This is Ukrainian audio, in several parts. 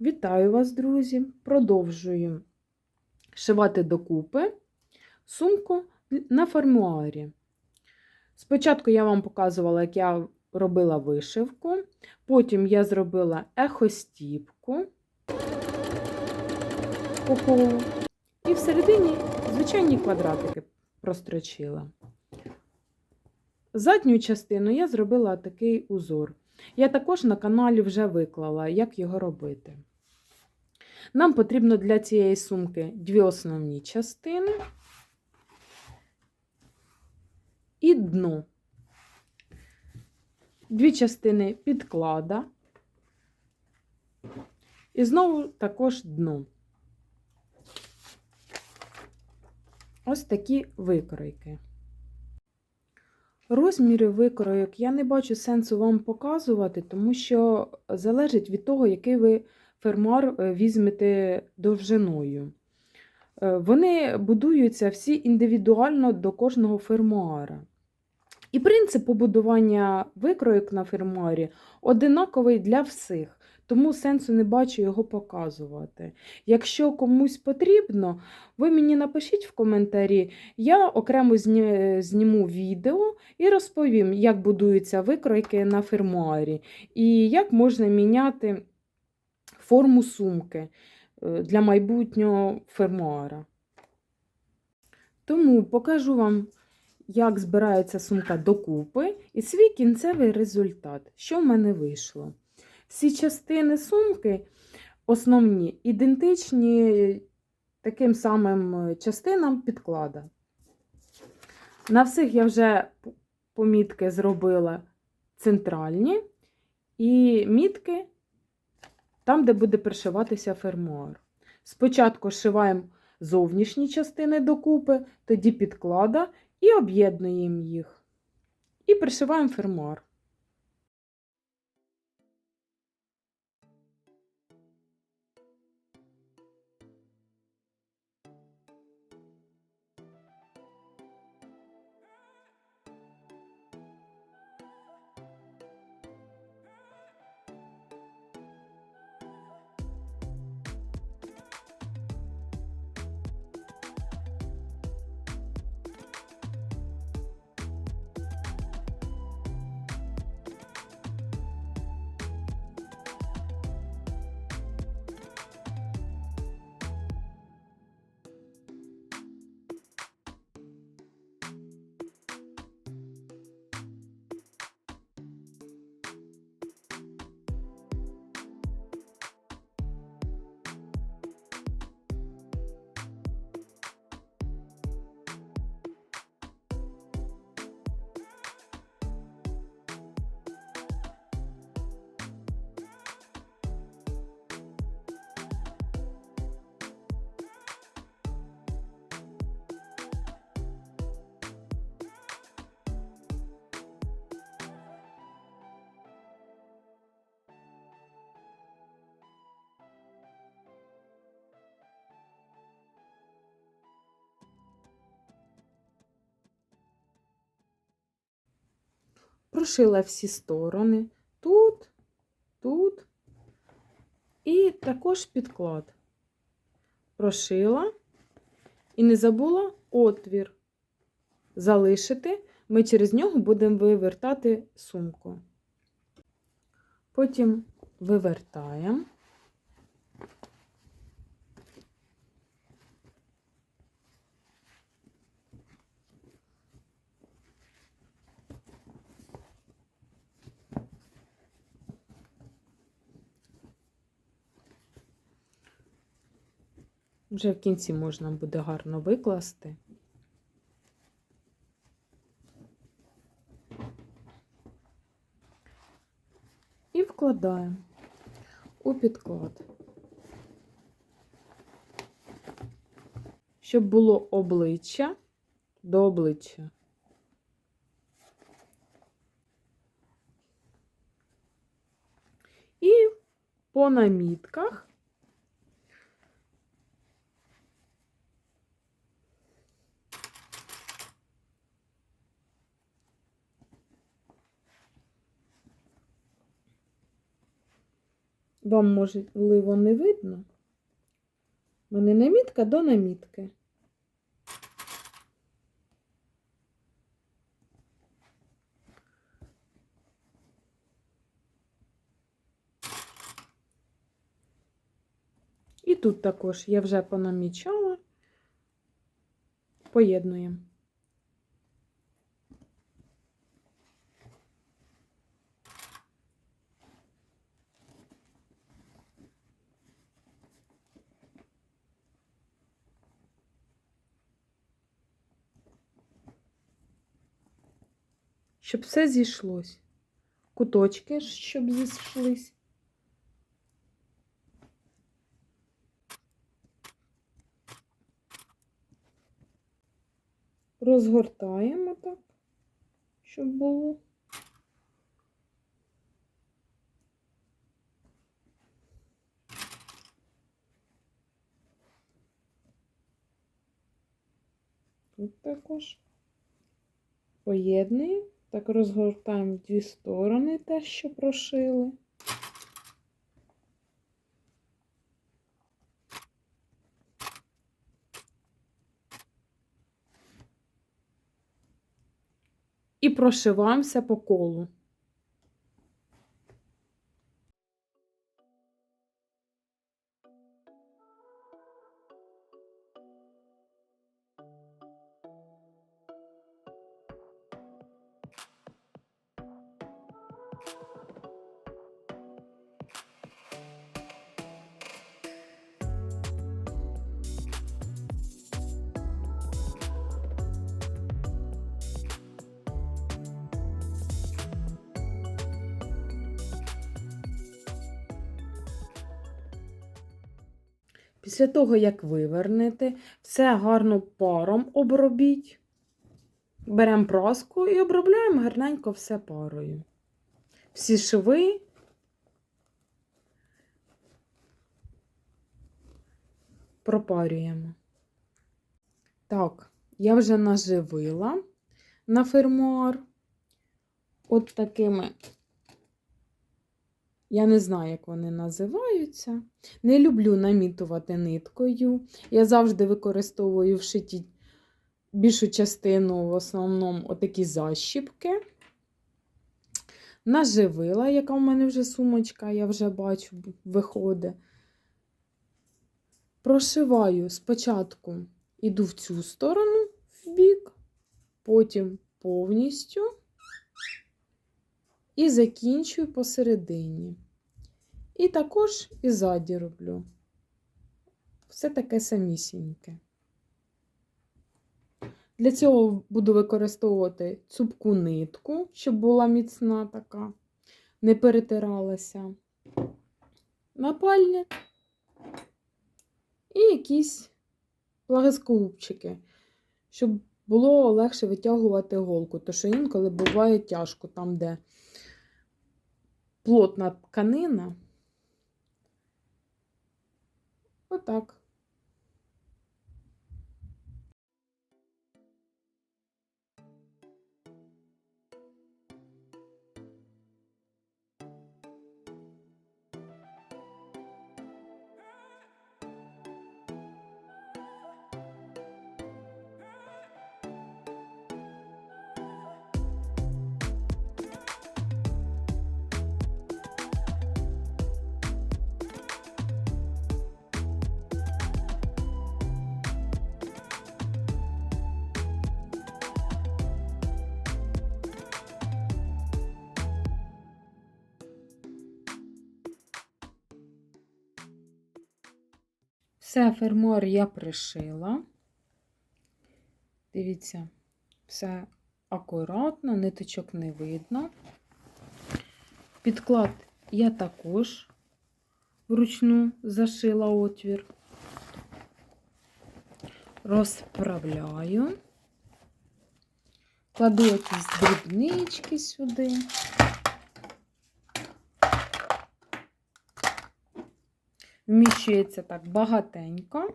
Вітаю вас, друзі! Продовжую шивати докупи сумку на фермуарі. Спочатку я вам показувала, як я робила вишивку, потім я зробила ехостіпку по колу, і всередині звичайні квадратики прострочила. Задню частину я зробила такий узор. Я також на каналі вже виклала, як його робити. Нам потрібно для цієї сумки дві основні частини і дно. Дві частини підклада. І знову також дно. Ось такі викройки. Розміри викройок я не бачу сенсу вам показувати, тому що залежить від того, який ви фермуар візьмете довжиною. Вони будуються всі індивідуально до кожного фермуара. І принцип побудування викройок на фермуарі одинаковий для всіх, тому сенсу не бачу його показувати. Якщо комусь потрібно, ви мені напишіть в коментарі, я окремо зніму відео і розповім, як будуються викройки на фермуарі і як можна міняти форму сумки для майбутнього фермуара. Тому покажу вам, як збирається сумка докупи і свій кінцевий результат, що в мене вийшло. Всі частини сумки основні, ідентичні таким самим частинам підклада. На всіх я вже помітки зробила центральні і мітки там, де буде пришиватися фермуар. Спочатку шиваємо зовнішні частини докупи, тоді підклада і об'єднуємо їх. І пришиваємо фермуар. Прошила всі сторони, тут, тут і також підклад. Прошила і не забула отвір. Залишити, ми через нього будемо вивертати сумку. Потім вивертаємо. Вже в кінці можна буде гарно викласти. І вкладаємо у підклад, щоб було обличчя до обличчя. І по намітках Вам, можливо, не видно. Мене намітка до намітки. І тут також я вже понамічала, поєднуємо. Щоб все зійшлось. Куточки, щоб зійшлись. Розгортаємо так, щоб було. Тут також поєднуємо. Так розгортаємо дві сторони те, що прошили. І прошиваємося по колу. Після того, як вивернете, все гарно паром обробіть. Беремо праску і обробляємо гарненько все парою. Всі шви. Пропарюємо. Так, я вже наживила на фермуар. От такими, я не знаю, як вони називаються. Не люблю намітувати ниткою. Я завжди використовую в шитті більшу частину, в основному, отакі защіпки. Наживила, яка в мене вже сумочка, я вже бачу, виходить. Прошиваю спочатку іду в цю сторону в бік, потім повністю і закінчую посередині. І також і ззаді роблю. Все таке самісіньке. Для цього буду використовувати цупку нитку, щоб була міцна така, не перетиралася. Напальня і якісь пласкогубчики, щоб було легше витягувати голку, тому що інколи буває тяжко там, де плотна тканина. Отак. Все, фермуар я пришила. Дивіться, все акуратно, ниточок не видно. Підклад я також вручну зашила отвір. Розправляю. Кладу якісь дрібнички сюди. Вміщується так багатенько.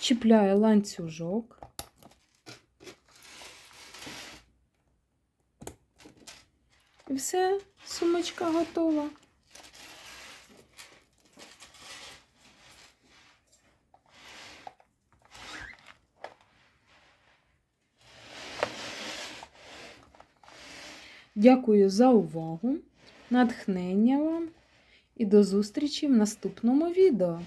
Чіпляю ланцюжок. І все, сумочка готова. Дякую за увагу, натхнення вам і до зустрічі в наступному відео.